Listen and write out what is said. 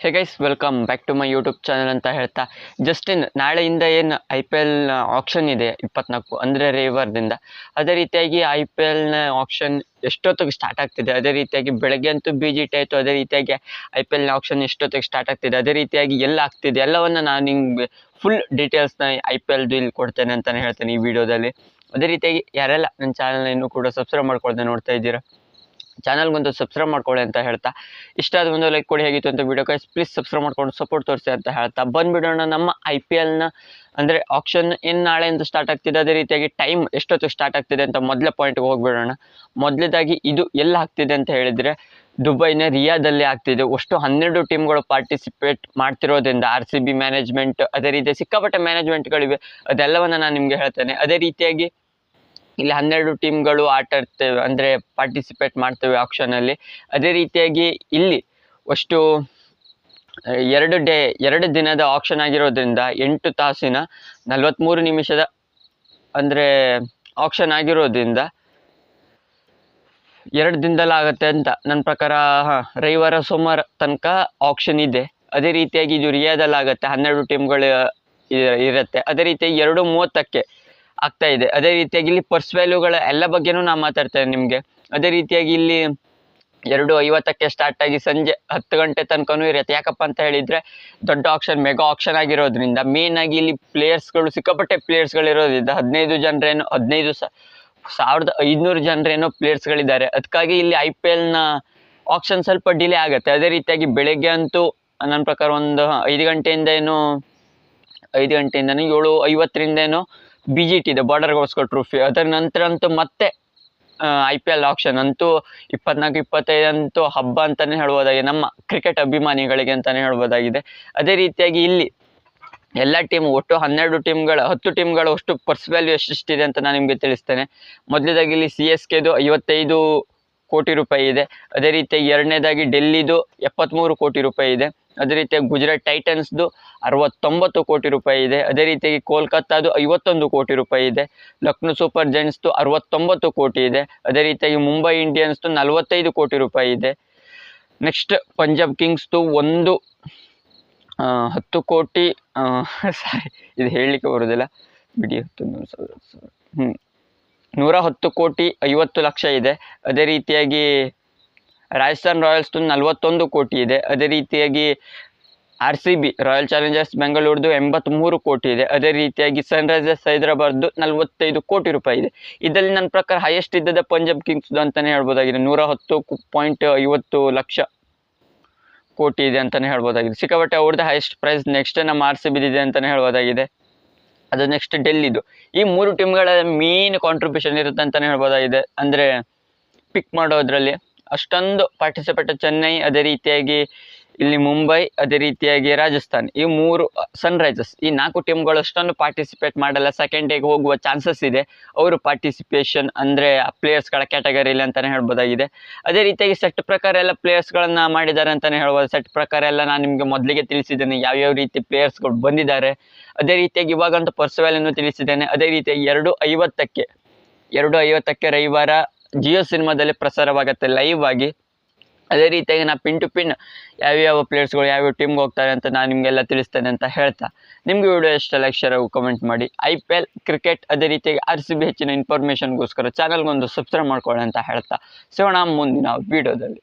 Hey guys welcome back to my YouTube channel ಅಂತ ಹೇಳ್ತಾ. Just in ನಾಳೆಯಿಂದ ಏನು ಐ ಪಿ ಎಲ್ ಆಪ್ಷನ್ ಇದೆ ಇಪ್ಪತ್ನಾಲ್ಕು? ಅಂದರೆ ರವಿವಾರದಿಂದ. ಅದೇ ರೀತಿಯಾಗಿ ಐ ಪಿ ಎಲ್ನ ಆಪ್ಷನ್ ಎಷ್ಟೊತ್ತಿಗೆ ಸ್ಟಾರ್ಟ್ ಆಗ್ತಿದೆ? ಅದೇ ರೀತಿಯಾಗಿ ಬೆಳಗ್ಗೆ ಅಂತೂ ಬಿ ಜಿ ಟಿ ಅದೇ ರೀತಿಯಾಗಿ ಐ ಪಿ ಎಲ್ನ ಆಪ್ಷನ್ ಎಷ್ಟೊತ್ತಿಗೆ ಸ್ಟಾರ್ಟ್ ಆಗ್ತಿದೆ? ಅದೇ ರೀತಿಯಾಗಿ ಎಲ್ಲ ಆಗ್ತಿದೆ. ಎಲ್ಲವನ್ನು ನಾನು ನಿಮಗೆ ಫುಲ್ ಡೀಟೇಲ್ಸ್ನ ಐ ಪಿ ಎಲ್ದು ಇಲ್ಲಿ ಕೊಡ್ತೇನೆ ಅಂತಲೇ ಹೇಳ್ತೇನೆ ಈ ವಿಡಿಯೋದಲ್ಲಿ ಅದೇ ರೀತಿಯಾಗಿ ಯಾರೆಲ್ಲ ನನ್ನ ಚಾನಲ್ನ ಇನ್ನೂ ಕೂಡ ಸಬ್ಸ್ಕ್ರೈಬ್ ಮಾಡ್ಕೊಳ್ದೆ ನೋಡ್ತಾ ಇದ್ದೀರಾ ಚಾನಲ್ಗೊಂದು ಸಬ್ಸ್ಕ್ರೈಬ್ ಮಾಡ್ಕೊಳ್ಳಿ ಅಂತ ಹೇಳ್ತಾ. ಇಷ್ಟ ಆದ ಒಂದು ಲೈಕ್ ಕೊಡಿ, ಹೇಗಿತ್ತು ಅಂತ ವಿಡಿಯೋ ಕೈಸ್ ಪ್ಲೀಸ್ ಸಬ್ಸ್ಕ್ರೈಬ್ ಮಾಡ್ಕೊಂಡು ಸಪೋರ್ಟ್ ತೋರಿಸಿ ಅಂತ ಹೇಳ್ತಾ. ಬಂದ್ಬಿಡೋಣ ನಮ್ಮ ಐ ಪಿ ಎಲ್ನ ಅಂದರೆ ಆಪ್ಷನ್ ಏನು ನಾಳೆಯಿಂದ ಸ್ಟಾರ್ಟ್ ಆಗ್ತಿದೆ. ಅದೇ ರೀತಿಯಾಗಿ ಟೈಮ್ ಎಷ್ಟೊತ್ತು ಸ್ಟಾರ್ಟ್ ಆಗ್ತಿದೆ ಅಂತ ಮೊದಲ ಪಾಯಿಂಟ್ಗೆ ಹೋಗ್ಬಿಡೋಣ. ಮೊದಲದಾಗಿ ಇದು ಎಲ್ಲ ಆಗ್ತಿದೆ ಅಂತ ಹೇಳಿದರೆ, ದುಬೈನ ರಿಯಾದಲ್ಲಿ ಆಗ್ತಿದೆ. ಅಷ್ಟು ಹನ್ನೆರಡು ಟೀಮ್ಗಳು ಪಾರ್ಟಿಸಿಪೇಟ್ ಮಾಡ್ತಿರೋದ್ರಿಂದ ಆರ್ ಸಿ ಬಿ ಮ್ಯಾನೇಜ್ಮೆಂಟ್ ಅದೇ ರೀತಿ ಸಿಕ್ಕಾಪಟ್ಟೆ ಮ್ಯಾನೇಜ್ಮೆಂಟ್ಗಳಿವೆ ಅದೆಲ್ಲವನ್ನು ನಾನು ನಿಮಗೆ ಹೇಳ್ತೇನೆ. ಅದೇ ರೀತಿಯಾಗಿ ಇಲ್ಲಿ ಹನ್ನೆರಡು ಟೀಮ್ಗಳು ಆಟ ಆಡ್ತೇವೆ, ಅಂದರೆ ಪಾರ್ಟಿಸಿಪೇಟ್ ಮಾಡ್ತೇವೆ ಆಕ್ಷನಲ್ಲಿ ಅದೇ ರೀತಿಯಾಗಿ ಇಲ್ಲಿ ಅಷ್ಟು ಎರಡು ಡೇ, ಎರಡು ದಿನದ ಆಕ್ಷನ್ ಆಗಿರೋದ್ರಿಂದ ಎಂಟು ತಾಸಿನ ನಲವತ್ತ್ಮೂರು ನಿಮಿಷದ, ಅಂದರೆ ಆಕ್ಷನ್ ಆಗಿರೋದ್ರಿಂದ ಎರಡು ದಿನದಲ್ಲಿ ಆಗುತ್ತೆ ಅಂತ ನನ್ನ ಪ್ರಕಾರ, ಹಾಂ, ರವಿವಾರ, ಸೋಮವಾರ ತನಕ ಆಕ್ಷನ್ ಇದೆ. ಅದೇ ರೀತಿಯಾಗಿ ಇದು ರಿಯಾದಲ್ಲಿ ಆಗುತ್ತೆ, ಹನ್ನೆರಡು ಟೀಮ್ಗಳು ಇರುತ್ತೆ. ಅದೇ ರೀತಿಯಾಗಿ ಎರಡು ಮೂವತ್ತಕ್ಕೆ ಆಗ್ತಾ ಇದೆ. ಅದೇ ರೀತಿಯಾಗಿ ಇಲ್ಲಿ ಪರ್ಸ್ ವ್ಯಾಲ್ಯೂಗಳ ಎಲ್ಲ ಬಗ್ಗೆನೂ ನಾನು ಮಾತಾಡ್ತೇನೆ ನಿಮಗೆ. ಅದೇ ರೀತಿಯಾಗಿ ಇಲ್ಲಿ ಎರಡು ಐವತ್ತಕ್ಕೆ ಸ್ಟಾರ್ಟ್ ಆಗಿ ಸಂಜೆ ಹತ್ತು ಗಂಟೆ ತನಕನೂ ಇರುತ್ತೆ. ಯಾಕಪ್ಪ ಅಂತ ಹೇಳಿದರೆ ದೊಡ್ಡ ಆಕ್ಷನ್ ಮೆಗಾ ಆಕ್ಷನ್ ಆಗಿರೋದ್ರಿಂದ ಮೇನ್ ಆಗಿ ಇಲ್ಲಿ ಪ್ಲೇಯರ್ಸ್ಗಳು ಸಿಕ್ಕಾಪಟ್ಟೆ ಪ್ಲೇಯರ್ಸ್ಗಳಿರೋದ್ರಿಂದ ಹದಿನೈದು ಜನರೇನು, ಹದಿನೈದು ಸಾವಿರದ ಐದುನೂರು ಜನರೇನೋ ಪ್ಲೇಯರ್ಸ್ಗಳಿದ್ದಾರೆ ಅದಕ್ಕಾಗಿ ಇಲ್ಲಿ ಐ ಪಿ ಎಲ್ನ ಆಕ್ಷನ್ ಸ್ವಲ್ಪ ಡಿಲೇ ಆಗುತ್ತೆ. ಅದೇ ರೀತಿಯಾಗಿ ಬೆಳಗ್ಗೆ ಅಂತೂ ನನ್ನ ಪ್ರಕಾರ ಒಂದು ಐದು ಗಂಟೆಯಿಂದ ಏನೋ, ಐದು ಗಂಟೆಯಿಂದನೂ ಏಳು ಐವತ್ತರಿಂದ ಏನೋ ಬಿ ಜಿ ಟಿ ಇದೆ ಬಾರ್ಡರ್ ಗೋಸ್ಕರ್ ಟ್ರೋಫಿ ಅದರ ನಂತರ ಅಂತೂ ಮತ್ತೆ ಐ ಪಿ ಎಲ್ ಆಕ್ಷನ್ ಅಂತೂ ಇಪ್ಪತ್ನಾಲ್ಕು, ಇಪ್ಪತ್ತೈದಂತೂ ಹಬ್ಬ ಅಂತಲೇ ಹೇಳ್ಬೋದಾಗಿದೆ. ನಮ್ಮ ಕ್ರಿಕೆಟ್ ಅಭಿಮಾನಿಗಳಿಗೆ ಅಂತಲೇ ಹೇಳ್ಬೋದಾಗಿದೆ. ಅದೇ ರೀತಿಯಾಗಿ ಇಲ್ಲಿ ಎಲ್ಲ ಟೀಮ್ ಒಟ್ಟು ಹನ್ನೆರಡು ಟೀಮ್ಗಳ ಹತ್ತು ಟೀಮ್ಗಳ ಅಷ್ಟು ಪರ್ಸ್ ವ್ಯಾಲ್ಯೂ ಎಷ್ಟೆಷ್ಟಿದೆ ಅಂತ ನಾನು ನಿಮಗೆ ತಿಳಿಸ್ತೇನೆ. ಮೊದಲನೇದಾಗಿ ಇಲ್ಲಿ ಸಿ ಎಸ್ ಕೆದು ಐವತ್ತೈದು ಕೋಟಿ ರೂಪಾಯಿ ಇದೆ. ಅದೇ ರೀತಿಯಾಗಿ ಎರಡನೇದಾಗಿ ಡೆಲ್ಲಿದು ಎಪ್ಪತ್ತ್ಮೂರು ಕೋಟಿ ರೂಪಾಯಿ ಇದೆ. ಅದೇ ರೀತಿಯಾಗಿ ಗುಜರಾತ್ ಟೈಟನ್ಸ್ದು ಅರವತ್ತೊಂಬತ್ತು ಕೋಟಿ ರೂಪಾಯಿ ಇದೆ. ಅದೇ ರೀತಿಯಾಗಿ ಕೋಲ್ಕತ್ತಾದು ಐವತ್ತೊಂದು ಕೋಟಿ ರೂಪಾಯಿ ಇದೆ. ಲಕ್ನೋ ಸೂಪರ್ ಜೈಂಟ್ಸ್ದು ಅರವತ್ತೊಂಬತ್ತು ಕೋಟಿ ಇದೆ. ಅದೇ ರೀತಿಯಾಗಿ ಮುಂಬೈ ಇಂಡಿಯನ್ಸ್ದು ನಲವತ್ತೈದು ಕೋಟಿ ರೂಪಾಯಿ ಇದೆ. ನೆಕ್ಸ್ಟ್ ಪಂಜಾಬ್ ಕಿಂಗ್ಸ್ದು ಒಂದು ಹತ್ತು ಕೋಟಿ ಸಾರಿ, ಇದು ಹೇಳಲಿಕ್ಕೆ ಬರೋದಿಲ್ಲ. ಬಿಡಿ, ಹತ್ತು, ನೂರು ಸಾವಿರ ಸಾವಿರ ಹ್ಞೂ ನೂರ ಹತ್ತು ಕೋಟಿ ಐವತ್ತು ಲಕ್ಷ ಇದೆ. ಅದೇ ರೀತಿಯಾಗಿ ರಾಜಸ್ಥಾನ್ ರಾಯಲ್ಸ್ದು ನಲವತ್ತೊಂದು ಕೋಟಿ ಇದೆ. ಅದೇ ರೀತಿಯಾಗಿ R C B royal challengers ಬೆಂಗಳೂರ್ದು ಎಂಬತ್ತ್ಮೂರು ಕೋಟಿ ಇದೆ. ಅದೇ ರೀತಿಯಾಗಿ ಸನ್ರೈಸರ್ಸ್ ಹೈದರಾಬಾದ್ದು ನಲವತ್ತೈದು ಕೋಟಿ ರೂಪಾಯಿ ಇದೆ. ಇದರಲ್ಲಿ ನನ್ನ ಪ್ರಕಾರ ಹೈಯೆಸ್ಟ್ ಇದ್ದದ ಪಂಜಾಬ್ ಕಿಂಗ್ಸ್ದು ಅಂತಲೇ ಹೇಳ್ಬೋದಾಗಿದೆ. ನೂರ ಹತ್ತು ಪಾಯಿಂಟ್ ಐವತ್ತು ಲಕ್ಷ ಕೋಟಿ ಇದೆ ಅಂತಲೇ ಹೇಳ್ಬೋದಾಗಿದೆ. ಸಿಕ್ಕಾಪಟ್ಟೆ ಅವ್ರದ್ದು ಹೈಯೆಸ್ಟ್ ಪ್ರೈಸ್ ನೆಕ್ಸ್ಟ್ ನಮ್ಮ ಆರ್ ಸಿ ಬಿದಿದೆ ಅಂತಲೇ ಹೇಳ್ಬೋದಾಗಿದೆ. ಅದು ನೆಕ್ಸ್ಟ್ ಡೆಲ್ಲಿದು. ಈ ಮೂರು ಟೀಮ್ಗಳ ಮೇನ್ ಕಾಂಟ್ರಿಬ್ಯೂಷನ್ ಇರುತ್ತೆ ಅಂತಲೇ ಹೇಳ್ಬೋದಾಗಿದೆ. ಅಂದರೆ ಪಿಕ್ ಮಾಡೋದ್ರಲ್ಲಿ ಅಷ್ಟೊಂದು ಪಾರ್ಟಿಸಿಪೇಟ್ ಚೆನ್ನೈ, ಅದೇ ರೀತಿಯಾಗಿ ಇಲ್ಲಿ ಮುಂಬೈ, ಅದೇ ರೀತಿಯಾಗಿ ರಾಜಸ್ಥಾನ್. ಈ ಮೂರು ಸನ್ರೈಸರ್ಸ್ ಈ ನಾಲ್ಕು ಟೀಮ್ಗಳು ಅಷ್ಟೊಂದು ಪಾರ್ಟಿಸಿಪೇಟ್ ಮಾಡಲ್ಲ. ಸೆಕೆಂಡ್ ಡೇಗೆ ಹೋಗುವ ಚಾನ್ಸಸ್ ಇದೆ. ಅವರು ಪಾರ್ಟಿಸಿಪೇಷನ್ ಅಂದರೆ ಪ್ಲೇಯರ್ಸ್ಗಳ ಕ್ಯಾಟಗರಿಲಿ ಅಂತಲೇ ಹೇಳ್ಬೋದಾಗಿದೆ. ಅದೇ ರೀತಿಯಾಗಿ ಸೆಟ್ ಪ್ರಕಾರ ಎಲ್ಲ ಪ್ಲೇಯರ್ಸ್ಗಳನ್ನು ಮಾಡಿದ್ದಾರೆ ಅಂತಲೇ ಹೇಳ್ಬೋದು. ಸೆಟ್ ಪ್ರಕಾರ ಎಲ್ಲ ನಾನು ನಿಮಗೆ ಮೊದಲಿಗೆ ತಿಳಿಸಿದ್ದೇನೆ. ಯಾವ್ಯಾವ ರೀತಿ ಪ್ಲೇಯರ್ಸ್ಗಳು ಬಂದಿದ್ದಾರೆ. ಅದೇ ರೀತಿಯಾಗಿ ಇವಾಗಂತೂ ಪರ್ಸವ್ಯಾಲನ್ನು ತಿಳಿಸಿದ್ದೇನೆ. ಅದೇ ರೀತಿಯಾಗಿ ಎರಡು ಐವತ್ತಕ್ಕೆ ಎರಡು ಐವತ್ತಕ್ಕೆ ರವಿವಾರ ಜಿಯೋ ಸಿನಿಮಾದಲ್ಲಿ ಪ್ರಸಾರವಾಗುತ್ತೆ ಲೈವ್ ಆಗಿ. ಅದೇ ರೀತಿಯಾಗಿ ನಾ ಪಿನ್ ಟು ಪಿನ್ ಯಾವ್ಯಾವ ಪ್ಲೇಯರ್ಸ್ಗಳು ಯಾವ್ಯಾವ ಟೀಮ್ಗೆ ಹೋಗ್ತಾರೆ ಅಂತ ನಾನು ನಿಮಗೆಲ್ಲ ತಿಳಿಸ್ತೇನೆ ಅಂತ ಹೇಳ್ತಾ. ನಿಮಗೆ ವಿಡಿಯೋ ಇಷ್ಟ ಲೈಕ್ ಶೇರ್ ಕಮೆಂಟ್ ಮಾಡಿ. ಐ ಪಿ ಎಲ್ ಕ್ರಿಕೆಟ್ ಅದೇ ರೀತಿಯಾಗಿ ಆರ್ ಸಿ ಬಿ ಹೆಚ್ಚಿನ ಇನ್ಫಾರ್ಮೇಷನ್ಗೋಸ್ಕರ ಚಾನಲ್ಗೊಂದು ಸಬ್ಸ್ಕ್ರೈಬ್ ಮಾಡ್ಕೊಳ್ಳಿ ಅಂತ ಹೇಳ್ತಾ. ಸಿಗೋಣ ಮುಂದಿನ ವಿಡಿಯೋದಲ್ಲಿ